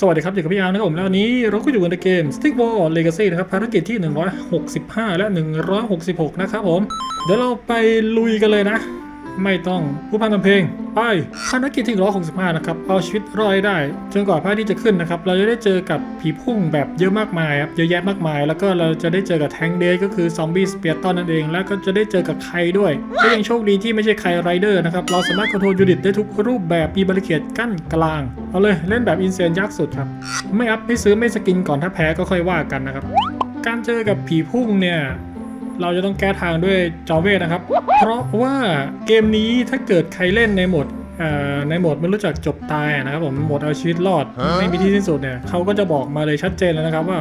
สวัสดีครับอยู่กับพี่อาร์นะครับผมแล้ววันนี้เราก็อยู่กันในเกม Stick Wall Legacy นะครับภารกิจที่ 165 และ 166 นะครับผม เดี๋ยวเราไปลุยกันเลยนะ ไม่ต้องผู้พันทำเพลง ไปภารกิจที่165 นะครับ เอาชีวิตรอดให้ได้ จนกว่าพระอาทิตย์จะขึ้นนะครับ เราจะได้เจอกับผีพุ่งแบบเยอะมากมายครับ เยอะแยะมากมาย แล้วก็เราจะได้เจอกับแทงเดย์ก็คือซอมบี้สเปียร์ตอนนั่นเอง แล้วก็จะได้เจอกับใครด้วย ก็ยังโชคดีที่ไม่ใช่ใครไรเดอร์นะครับ เราสามารถคอนโทรลยูนิตได้ทุกรูปแบบ มีบริเขตกั้นกลาง เอาเลยเล่นแบบอินเซนยักษ์สุดครับ ไม่อัพไม่ซื้อไม่สกินก่อนถ้าแพ้ก็ค่อยว่ากันนะครับ การเจอกับผีพุ่งเนี่ย เราจะต้องแก้ทางด้วยจอเวทนะครับ เพราะว่าเกมนี้ถ้าเกิดใครเล่นในโหมดเอ่อในโหมดไม่รู้จักจบตายนะครับผมโหมดเอาชีวิตรอดไม่มีที่สิ้นสุดเนี่ยเขาก็จะบอกมาเลยชัดเจนแล้วนะครับว่า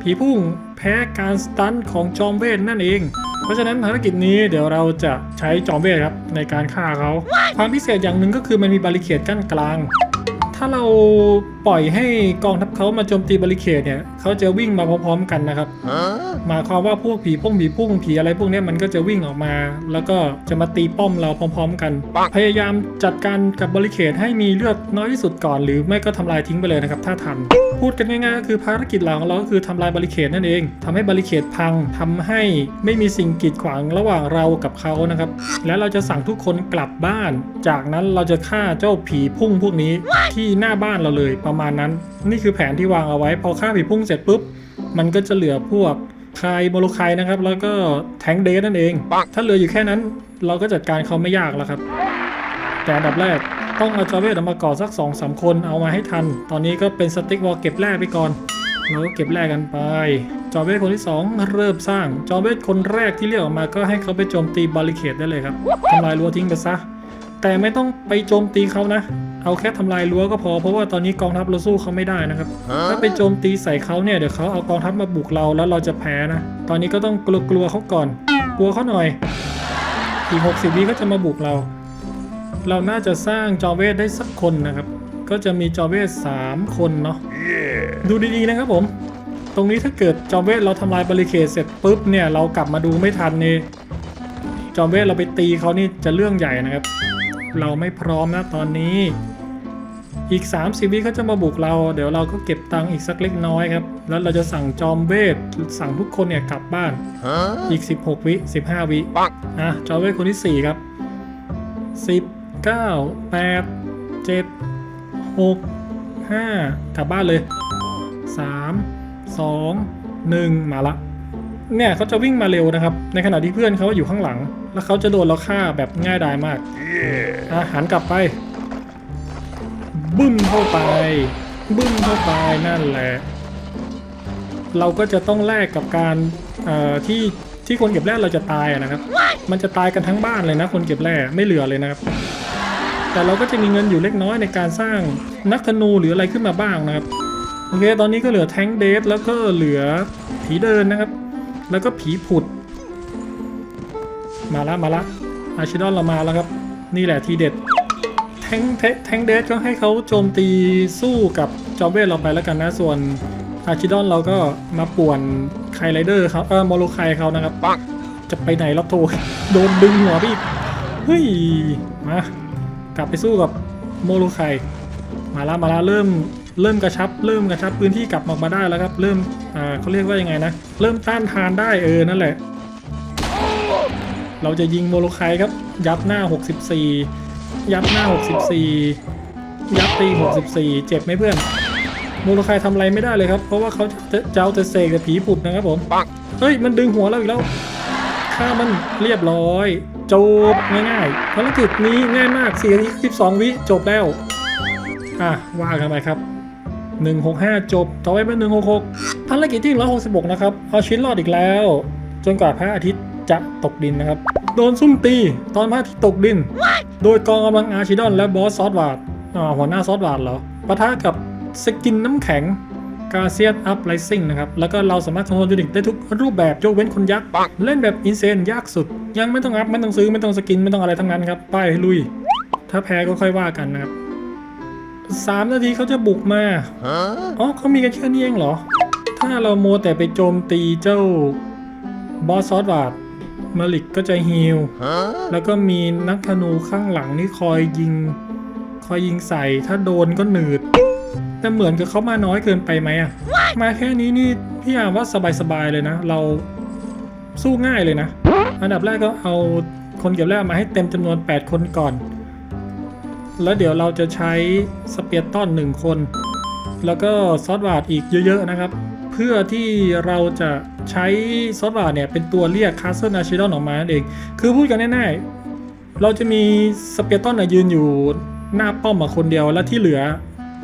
ผีพุ่งแพ้การสตันของจอมเวทนั่นเอง เพราะฉะนั้นภารกิจนี้เดี๋ยวเราจะใช้จอมเวทครับในการฆ่าเขา ความพิเศษอย่างหนึ่งก็คือมันมีบาริเคดกั้นกลางถ้าเราปล่อยให้กองทัพเขามาโจมตีบาริเคดเนี่ยเขาจะวิ่งมาพร้อมๆกันนะครับหมายความว่าพวกผีพุ่งผีพุ่งผีอะไรพวกเนี้ยมันก็จะวิ่งออกมา แล้วก็จะมาตีป้อมเราพร้อม ๆ กัน พยายามจัดการกับบริเคดให้มีเลือดน้อยที่สุดก่อน หรือไม่ก็ทำลายทิ้งไปเลยนะครับถ้าทัน พูดกันง่ายๆก็คือภารกิจหลักของเราก็คือทำลายบริเคดนั่นเองทำให้บริเคดพังทำให้ไม่มีสิ่งกีดขวางระหว่างเรากับเขานะครับ แล้วเราจะสั่งทุกคนกลับบ้าน จากนั้นเราจะฆ่าเจ้าผีพุ่งพวกนี้ที่หน้าบ้านเราเลยประมาณนั้น นี่คือแผนที่วางเอาไว้ พอฆ่าผีพุ่งเสร็จปุ๊บ มันก็จะเหลือพวกคายโมโลคายนะครับ แล้วก็แทงเดสนั่นเอง ถ้าเหลืออยู่แค่นั้น เราก็จัดการเขาไม่ยากแล้วครับ แต่อันดับแรกต้องเอาจอเวทออกมาก่อสัก2อสคนเอามาให้ทัน ตอนนี้ก็เป็นสติ๊กวอลเก็บแร่ไปก่อนเราก็เก็บแร่กันไป จอเวทคนที่ 2 เริ่มสร้าง จอเวทคนแรกที่เรียกออกมาก็ให้เขาไปโจมตีบาริเคดได้เลยครับทำลายรั้วทิ้งไปซะ แต่ไม่ต้องไปโจมตีเขานะ เอาแค่ทำลายรั้วก็พอเพราะว่าตอนนี้กองทัพเราสู้เขาไม่ได้นะครับ ถ้าไปโจมตีใส่เขาเนี่ยเดี๋ยวเขาเอากองทัพมาบุกเราแล้วเราจะแพ้นะ ตอนนี้ก็ต้องกลัวกลัวเขาก่อน กลัวเขาหน่อย อีก 60วิก็จะมาบุกเรา เราน่าจะสร้างจอเวทได้สักคนนะครับ ก็จะมีจอเวท3คนเนาะดูดีๆนะครับผม ตรงนี้ถ้าเกิดจอมเวทเราทำลายบาริเคดเสร็จปุ๊บเนี่ยเรากลับมาดูไม่ทันนี่จอมเวทเราไปตีเขานี่จะเรื่องใหญ่นะครับ เราไม่พร้อมนะตอนนี้ อีก 30 วิเขาจะมาบุกเรา เดี๋ยวเราก็เก็บตังค์อีกสักเล็กน้อยครับ แล้วเราจะสั่งจอมเวทสั่งทุกคนเนี่ยกลับบ้าน อีก 16 วิ 15 วิอะจอมเวทคนที่ 4 ครับ 10 9 8 7 6 5 กลับบ้านเลยสามสองหนึ่งมาละ เนี่ยเขาจะวิ่งมาเร็วนะครับ ในขณะที่เพื่อนเขาอยู่ข้างหลัง แล้วเขาจะโดนเราฆ่าแบบง่ายดายมากอาหันกลับไป บึ้มเข้าไป บึ้มเข้าไปนั่นแหละ เราก็จะต้องแลกกับการเอ่อที่ที่คนเก็บแร่เราจะตายอะนะครับ มันจะตายกันทั้งบ้านเลยนะคนเก็บแร่ไม่เหลือเลยนะครับ แต่เราก็จะมีเงินอยู่เล็กน้อยในการสร้างนักธนูหรืออะไรขึ้นมาบ้างนะครับโอเคตอนนี้ก็เหลือแทงค์เดทแล้วก็เหลือผีเดินนะครับ แล้วก็ผีผุด มาละมาละอาชิดอนเรามาแล้วครับ นี่แหละทีเด็ดแท งค์เทแทงค์เดทก็ให้เขาโจมตีสู้กับจอมเวทเราไปแล้วกันนะ ส่วนอาชิดอนเราก็มาป่วนไคไรเดอร์เขาเออโมโลไคเขานะครับปังจะไปไหนรับโทโดนดึงหัวไปอีกเฮ้ยมากลับไปสู้กับโมโลไคมาละมาละเริ่มเริ่มกระชับ เริ่มกระชับพื้นที่กลับออกมาได้แล้วครับ เริ่มอ่าเขาเรียกว่ายังไงนะ เริ่มต้านทานได้เออนั่นแหละ เราจะยิงโมโลไคครับยับหน้า 64 ยับหน้า 64 ยับตี 64 เจ็บไหมเพื่อนโมโลไคทำอะไรไม่ได้เลยครับ เพราะว่าเขาจะจะเอาแต่เสกแต่ผีผุดนะครับผมเฮ้ย มันดึงหัวเราอีกแล้วฆ่ามันเรียบร้อย จบง่ายๆภารกิจนี้ง่ายมาก4นาที12 วิจบแล้ว อะ ว่ากันไปครับ 165 จบ ต่อไปเป็น 166ภารกิจที่166 นะครับ เอาชีวิตรอดอีกแล้ว จนกว่าพระอาทิตย์จะตกดินนะครับ โดนซุ่มตีตอนพระอาทิตย์ตกดิน โดยกองกำลังอาชิดอนและบอสซอสวาดหัวหน้าซอสวาดเหรอปะทะกับสกินน้ำแข็งกาเซียนอัพไ i ซิ่งนะครับ แล้วก็เราสามารถคอนโทรลยูนิตได้ทุกรูปแบบยกเว้นคนยักษ์ เล่นแบบอินเซนยากสุด ยังไม่ต้องอัพ ไม่ต้องซื้อ ไม่ต้องสกิน ไม่ต้องอะไรทั้งนั้นครับ ไปลุย ถ้าแพ้ก็ค่อยว่ากันนะครับสามนาทีเขาจะบุกมา อ๋อเขามีกันแค่นี้เองเหรอ ถ้าเราโมแต่ไปโจมตีเจ้าบอสซอสวาด มาลิกก็จะฮิลแล้วก็มีนักธนูข้างหลังนี่คอยยิง คอยยิงใส่ถ้าโดนก็หนืด แต่เหมือนกับเขามาน้อยเกินไปไหมอะมาแค่นี้นี่พี่อาว่าสบายๆเลยนะ เราสู้ง่ายเลยนะ อันดับแรกก็เอาคนเก็บแรกมาให้เต็มจำนวน 8 คนก่อน แล้วเดี๋ยวเราจะใช้สเปียร์ต้อนหนึ่งคน แล้วก็ซอสบาดอีกเยอะๆนะครับ เพื่อที่เราจะ ใช้ซอสบาร์เนี่ย เป็นตัวเรียกคาสเซิลนาชิดอนออกมานั่นเอง คือพูดกันง่ายๆเราจะมีสเปียร์ต้นน่ะยืนอยู่หน้าป้อมมาคนเดียวแล้วที่เหลือ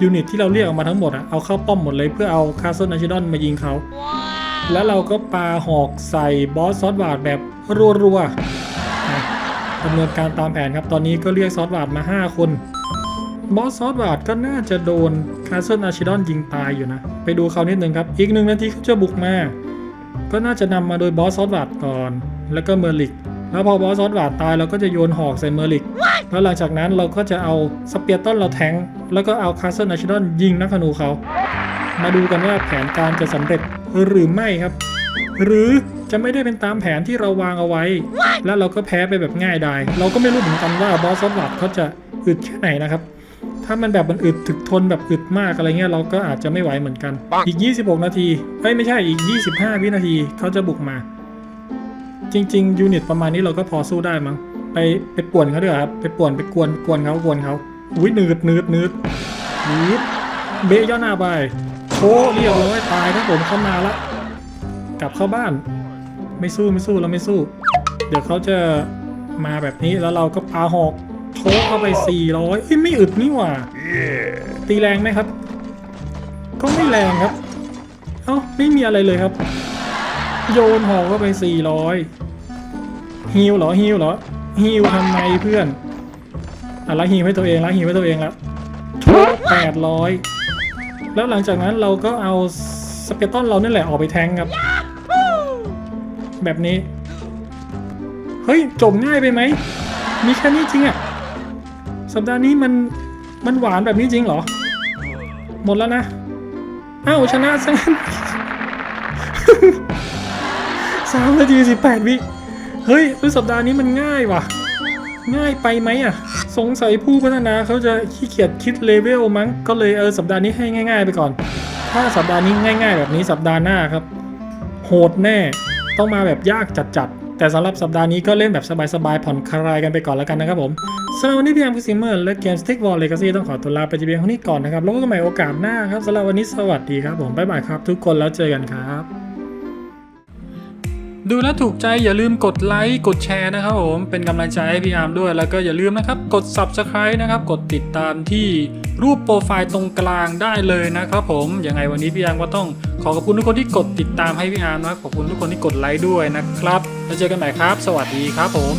ยูนิตที่เราเรียกออกมาทั้งหมดอะเอาเข้าป้อมหมดเลยเพื่อเอาคาสเซิลนาชิดอนมายิงเขา แล้วเราก็ปาหอกใส่บอสซอสบาร์แบบรัวๆดำเนินการตามแผนครับตอนนี้ก็เรียกซอสบาร์มา 5 คนบอสซอสบาร์ดก็น่าจะโดนคาสเซิลอาชิดอนยิงตายอยู่นะ ไปดูเขานิดนึงครับ อีกหนึ่งนาทีเขาจะบุกมา ก็น่าจะนำมาโดยบอสซอสบาดก่อน แล้วก็เมอร์ลิก แล้วพอบอสซอสบาดตายเราก็จะโยนหอกใส่เมอร์ลิก แล้วหลังจากนั้นเราก็จะเอาสเปียร์ต้นเราแทงแล้วก็เอาคาสเซิลอาชิดอนยิงนักธนูเขา มาดูกันว่าแผนการจะสำเร็จหรือไม่ครับ หรือจะไม่ได้เป็นตามแผนที่เราวางเอาไว้ แล้วเราก็แพ้ไปแบบง่ายดาย เราก็ไม่รู้เหมือนกันว่าบอสซอสบาดเขาจะอึดแค่ไหนนะครับ ถ้ามันแบบมันอึดถึกทนแบบอึดมากอะไรเงี้ยเราก็อาจจะไม่ไหวเหมือนกัน อีก 26 นาทีเอ้ยไม่ใช่อีก 25 วินาทีเขาจะบุกมา จริง ๆ ยูนิตประมาณนี้เราก็พอสู้ได้มั้งไปไปป่วนเขาด้วยครับไปป่วนไปกวนกวนเขากวนเขาอุ้ยนืดนืดนืดนืดเบะย่อหน้าไปโชเรียบร้อยตายครับผมเข้ามาละกลับเข้าบ้าน ไม่สู้ไม่สู้เราไม่สู้ เดี๋ยวเขาจะมาแบบนี้แล้วเราก็ปาหอก โชกเข้าไป 400เอ้ยไม่อึดนี่หว่า ตีแรงไหมครับ ก็ไม่แรงครับ เอ้าไม่มีอะไรเลยครับ โยนหอกเข้าไป 400ฮิวเหรอฮิวเหรอฮิวทำไมเพื่อนอะละฮิวให้ตัวเองละฮิวให้ตัวเองละโชก800แล้วหลังจากนั้นเราก็เอาสเปตอนเรานี่แหละออกไปแทงครับ แบบนี้ เฮ้ย จบง่ายไปไหม มีแค่นี้จริงอะ สัปดาห์นี้มันมันหวานแบบนี้จริงเหรอ หมดแล้วนะ อ้าวชนะซะงั้นสามนาทีสิบแปดวิ เฮ้ยรู้สัปดาห์นี้มันง่ายว่ะ ง่ายไปไหมอะ สงสัยผู้พัฒนาเขาจะขี้เกียจคิดเลเวลมั้ง ก็เลยเออสัปดาห์นี้ให้ง่ายๆไปก่อน ถ้าสัปดาห์นี้ง่าย ๆ แบบนี้สัปดาห์หน้าครับ โหดแน่ ต้องมาแบบยากจัดๆ แต่สำหรับสัปดาห์นี้ก็เล่นแบบสบายๆผ่อนคลายกันไปก่อนแล้วกันนะครับผมสำหรับวันนี้พี่แอมพิซิเมอร์และเกม Stick Wall Legacy ต้องขอตัวลาไปเพียงเท่านี้ก่อนนะครับแล้วก็ใหม่โอกาสหน้าครับสำหรับวันนี้สวัสดีครับผมบ๊ายบายครับ ทุกคนแล้วเจอกันครับ ดูแล้วถูกใจอย่าลืมกดไลค์กดแชร์นะครับผมเป็นกำลังใจให้พี่อาร์มด้วยแล้วก็อย่าลืมนะครับกด Subscribe นะครับกดติดตามที่รูปโปรไฟล์ตรงกลางได้เลยนะครับผมยังไงวันนี้พี่อาร์มก็ต้อง ขอขอบคุณทุกคนที่กดติดตามให้พี่อาร์มนะครับขอบคุณทุกคนที่กดไลค์ด้วยนะครับ แล้วเจอกันใหม่ครับ สวัสดีครับผม